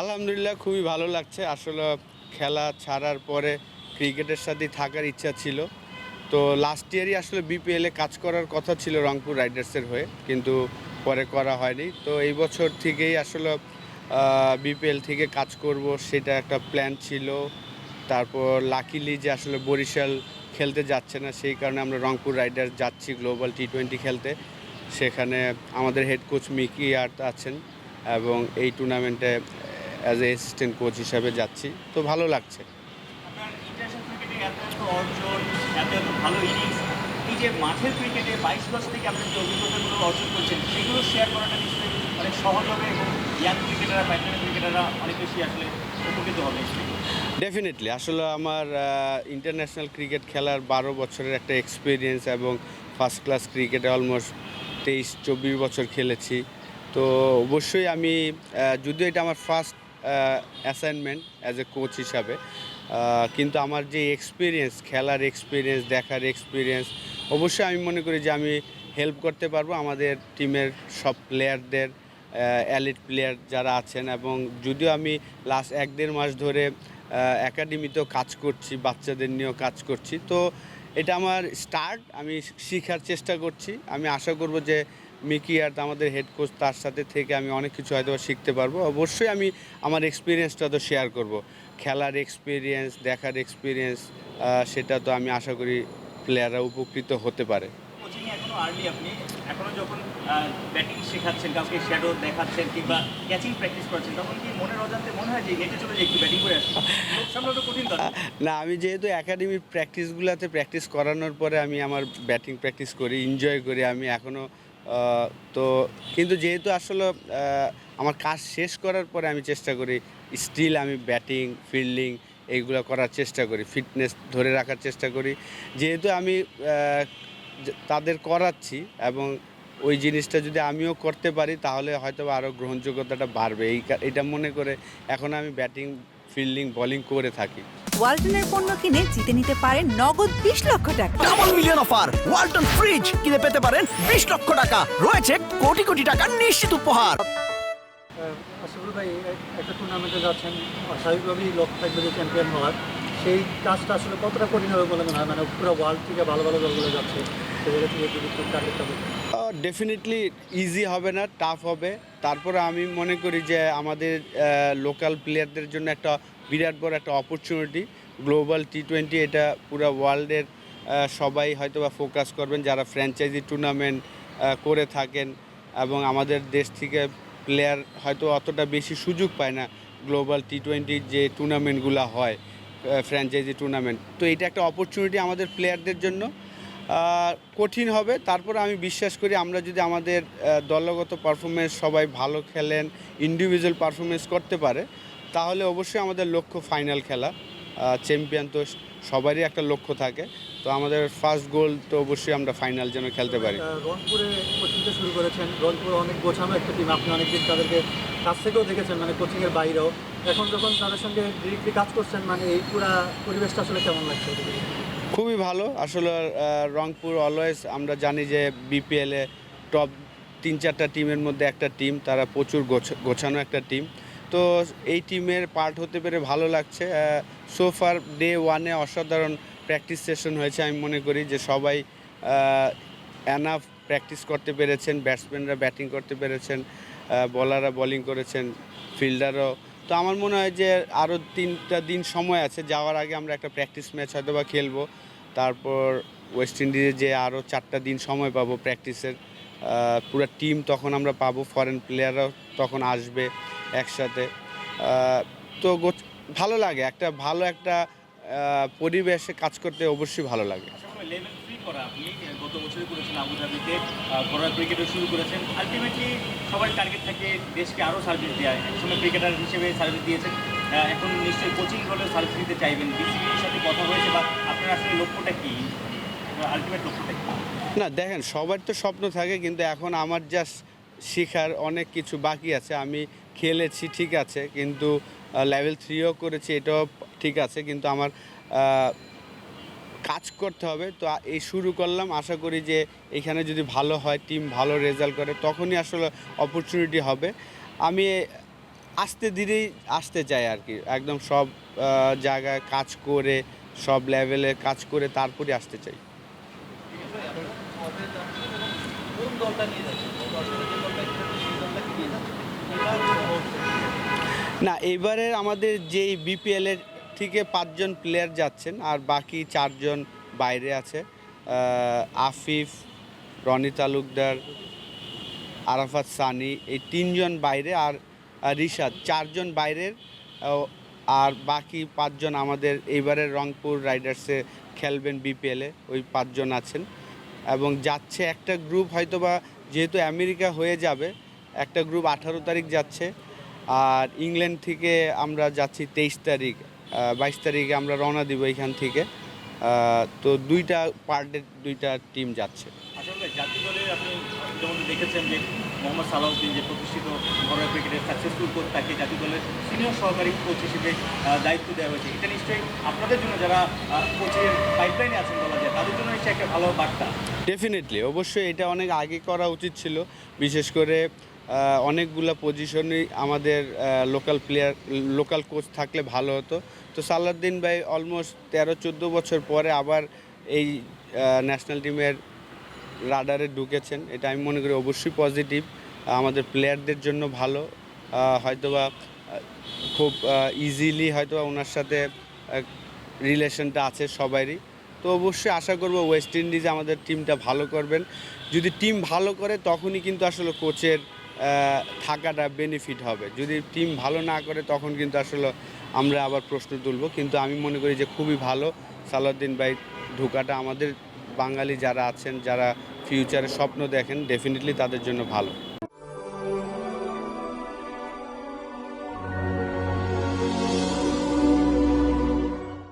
আলহামদুলিল্লাহ, খুবই ভালো লাগছে। আসলে খেলা ছাড়ার পরে ক্রিকেটের সাথে থাকার ইচ্ছা ছিল। তো লাস্ট ইয়ারই আসলে বিপিএলে কাজ করার কথা ছিল রংপুর রাইডার্সের হয়ে, কিন্তু পরে করা হয়নি। তো এই বছর থেকেই আসলে বিপিএল থেকে কাজ করব সেটা একটা প্ল্যান ছিল। তারপর লাকিলি যে আসলে বরিশাল খেলতে যাচ্ছে না, সেই কারণে আমরা রংপুর রাইডার্স যাচ্ছি গ্লোবাল টি টোয়েন্টি খেলতে। সেখানে আমাদের হেড কোচ মিকি আর্ট আছেন এবং এই টুর্নামেন্টে অ্যাজ এ অ্যাসিস্ট্যান্ট কোচ হিসাবে যাচ্ছি। তো ভালো লাগছে। ডেফিনেটলি আসলে আমার ইন্টারন্যাশনাল ক্রিকেট খেলার বারো বছরের একটা এক্সপিরিয়েন্স এবং ফার্স্ট ক্লাস ক্রিকেটে অলমোস্ট তেইশ চব্বিশ বছর খেলেছি। তো অবশ্যই আমি যদিও এটা আমার first assignment as a coach হিসাবে। কিন্তু আমার যে এক্সপিরিয়েন্স খেলার এক্সপিরিয়েন্স দেখার এক্সপিরিয়েন্স অবশ্যই আমি মনে করি যে আমি হেল্প করতে পারব আমাদের টিমের সব প্লেয়ারদের অ্যালিট প্লেয়ার যারা আছেন এবং যদিও আমি লাস্ট এক দেড় মাস ধরে একাডেমিতেও কাজ করছি, বাচ্চাদের নিয়েও কাজ করছি। তো এটা আমার স্টার্ট আমি শেখার চেষ্টা করছি। আমি আশা করব যে মিকি আর আমাদের হেড কোচ তার সাথে থেকে আমি অনেক কিছু হয়তো বা শিখতে পারব। অবশ্যই আমি আমার এক্সপিরিয়েন্সটা তো শেয়ার করব। খেলার এক্সপিরিয়েন্স দেখার এক্সপিরিয়েন্স সেটা তো আমি আশা করি প্লেয়াররা উপকৃত হতে পারে। আর্লি আপনি। এখনও যখন ব্যাটিং শেখাচ্ছেন কাউকে শ্যাডো দেখাচ্ছেন কিংবা ক্যাচিং প্র্যাকটিস করছেন তখন কি মনের অজান্তে মনে হয় যে হেঁটে চলে যে একটু ব্যাটিং করে আসি? সামলানো কঠিন না আমি যেহেতু একাডেমির প্র্যাকটিসগুলোতে প্র্যাকটিস করানোর পরে আমি আমার ব্যাটিং প্র্যাকটিস করি এনজয় করি আমি এখনও তো কিন্তু যেহেতু আসলে আমার কাজ শেষ করার পরে আমি চেষ্টা করি স্টিল আমি ব্যাটিং ফিল্ডিং এইগুলো করার চেষ্টা করি ফিটনেস ধরে রাখার চেষ্টা করি। যেহেতু আমি তাদের করাচ্ছি এবং ওই জিনিসটা যদি আমিও করতে পারি, তাহলে হয়তো আরও গ্রহণযোগ্যতাটা বাড়বে। এই এটা মনে করে এখন আমি ব্যাটিং ফিল্ডিং বোলিং করে থাকি। ওয়ালটনের পণ্য কিনে জিতে নিতে পারেন নগদ বিশ লক্ষ টাকা। Double million offer Walton fridge কিনে পেতে পারেন বিশ লক্ষ টাকা। রয়েছে কোটি কোটি টাকার নিশ্চিত উপহার। আসলে ভাই একটা টুর্নামেন্টে যাচ্ছেন স্বাভাবিকভাবেই লক্ষ্য থাকবে যে চ্যাম্পিয়ন হওয়ার। সেই কাজটা আসলে কতটা কঠিন হবে বলে মনে হয়? মানে পুরো ওয়ার্ল্ড থেকে ভালো ভালো দলগুলো যাচ্ছে জায়গা থেকে যদি বলতেন। ডেফিনেটলি ইজি হবে না টাফ হবে। তারপরে আমি মনে করি যে আমাদের লোকাল প্লেয়ারদের জন্য একটা বিরাট বড় একটা অপরচুনিটি গ্লোবাল টি টোয়েন্টি এটা পুরো ওয়ার্ল্ডের সবাই হয়তো বা ফোকাস করবেন, যারা ফ্র্যাঞ্চাইজি টুর্নামেন্ট করে থাকেন এবং আমাদের দেশ থেকে প্লেয়ার হয়তো অতটা বেশি সুযোগ পায় না গ্লোবাল টি টোয়েন্টির যে টুর্নামেন্টগুলো হয় ফ্র্যাঞ্চাইজি টুর্নামেন্ট তো এটা একটা অপরচুনিটি আমাদের প্লেয়ারদের জন্য। কঠিন হবে। তারপর আমি বিশ্বাস করি আমরা যদি আমাদের দলগত পারফরমেন্স সবাই ভালো খেলেন ইন্ডিভিজুয়াল পারফরমেন্স করতে পারে, তাহলে অবশ্যই আমাদের লক্ষ্য ফাইনাল খেলা। চ্যাম্পিয়ন তো সবারই একটা লক্ষ্য থাকে। তো আমাদের ফার্স্ট গোল তো অবশ্যই আমরা ফাইনাল যেন খেলতে পারি। রংপুরে কোচিংটা শুরু করেছেন। রংপুরে অনেক গোছানো একটা টিম আপনি অনেকদিন তাদেরকে কাছ থেকেও দেখেছেন মানে কোচিংয়ের বাইরেও। এখন যখন তাদের সঙ্গে ডিরেক্টলি কাজ করছেন মানে এই পুরা পরিবেশটা আসলে কেমন লাগছে? খুবই ভালো। আসলে রংপুর অলওয়েজ আমরা জানি যে বিপিএলে টপ তিন চারটা টিমের মধ্যে একটা টিম তারা প্রচুর গোছানো একটা টিম তো এই টিমের পার্ট হতে পেরে ভালো লাগছে। সোফার ডে ওয়ানে অসাধারণ প্র্যাকটিস সেশন হয়েছে। আমি মনে করি যে সবাই অ্যানাফ প্র্যাকটিস করতে পেরেছেন ব্যাটসম্যানরা ব্যাটিং করতে পেরেছেন বলাররা বোলিং করেছেন ফিল্ডারও তো আমার মনে হয় যে আরও তিনটা দিন সময় আছে, যাওয়ার আগে আমরা একটা প্র্যাকটিস ম্যাচ হয়তো বা খেলব। তারপর ওয়েস্ট ইন্ডিজে যে আরও চারটা দিন সময় পাবো প্র্যাকটিসের পুরো টিম তখন আমরা পাবো ফরেন প্লেয়াররাও তখন আসবে একসাথে। তো ভালো লাগে, একটা ভালো একটা পরিবেশে কাজ করতে অবশ্যই ভালো লাগে। থ্রি গত বছরই করেছেন শুরু করেছেন। টার্গেট দেশকে আরও সার্ভিস দেওয়া ক্রিকেটার সার্ভিস দিয়েছেন। এখন নিশ্চয়ই কোচিং সার্ভিস চাইবেন। সাথে কথা হয়েছে আপনার আসলে লক্ষ্যটা কি? না, দেখেন, সবার তো স্বপ্ন থাকে, কিন্তু এখন আমার জাস্ট শেখার অনেক কিছু বাকি আছে। আমি খেলেছি, ঠিক আছে, কিন্তু লেভেল থ্রিও করেছি, এটাও ঠিক আছে, কিন্তু আমার কাজ করতে হবে। তো এই শুরু করলাম। আশা করি যে এখানে যদি ভালো হয় টিম ভালো রেজাল্ট করে, তখনই আসলে অপরচুনিটি হবে। আমি আসতে ধীরেই আসতে চাই আর কি। একদম সব জায়গায় কাজ করে, সব লেভেলে কাজ করে তারপরে আসতে চাই। না এবারে আমাদের যেই বিপিএল এর থেকে পাঁচজন প্লেয়ার যাচ্ছেন আর বাকি চারজন বাইরে আছে। আফিফ, রনি তালুকদার, আরাফাত সানি, এই তিনজন বাইরে আর রিশাদ, চারজন বাইরের। আর বাকি পাঁচজন আমাদের এইবারের রংপুর রাইডার্সে খেলবেন বিপিএলে ওই পাঁচজন আছেন। এবং যাচ্ছে একটা গ্রুপ হয়তোবা যেহেতু আমেরিকা হয়ে যাবে, একটা গ্রুপ আঠারো তারিখ যাচ্ছে। আর ইংল্যান্ড থেকে আমরা যাচ্ছি তেইশ তারিখ। বাইশ তারিখে আমরা রওনা দিব এখান থেকে। তো দুইটা পার্টের দুইটা টিম যাচ্ছে। আপনি দেখেছেন যে মোহাম্মদ সালাউদ্দিন যে প্রতিষ্ঠিত ঘরোয়া ক্রিকেটের সাকসেসফুল কোচ তাকে জাতীয় দলের সিনিয়র সহকারী কোচ হিসেবে দায়িত্ব দেওয়া হয়েছে। এটা নিশ্চয়ই আপনাদের জন্য যারা কোচের পাইপলাইনে আছেন বলা যায় তাদের জন্য নিশ্চয়ই একটা ভালো বার্তা। ডেফিনেটলি অবশ্যই এটা অনেক আগে করা উচিত ছিল। বিশেষ করে অনেকগুলা পজিশনই আমাদের লোকাল প্লেয়ার লোকাল কোচ থাকলে ভালো হতো। তো সালাউদ্দিন ভাই অলমোস্ট তেরো চোদ্দ বছর পরে আবার এই ন্যাশনাল টিমের রাডারে ঢুকেছেন। এটা আমি মনে করি অবশ্যই পজিটিভ আমাদের প্লেয়ারদের জন্য ভালো। হয়তোবা খুব ইজিলি হয়তোবা ওনার সাথে রিলেশনটা আছে সবারই তো অবশ্যই আশা করব ওয়েস্ট ইন্ডিজ আমাদের টিমটা ভালো করবেন। যদি টিম ভালো করে, তখনই কিন্তু আসলে কোচের থাকাটা বেনিফিট হবে। যদি টিম ভালো না করে, তখন কিন্তু আসলে আমরা আবার প্রশ্ন তুলব। কিন্তু আমি মনে করি যে খুবই ভালো। সালাউদ্দিন ভাই ঢোকাটা আমাদের বাঙালি যারা আছেন, যারা ফিউচারে স্বপ্ন দেখেন ডেফিনেটলি তাদের জন্য ভালো।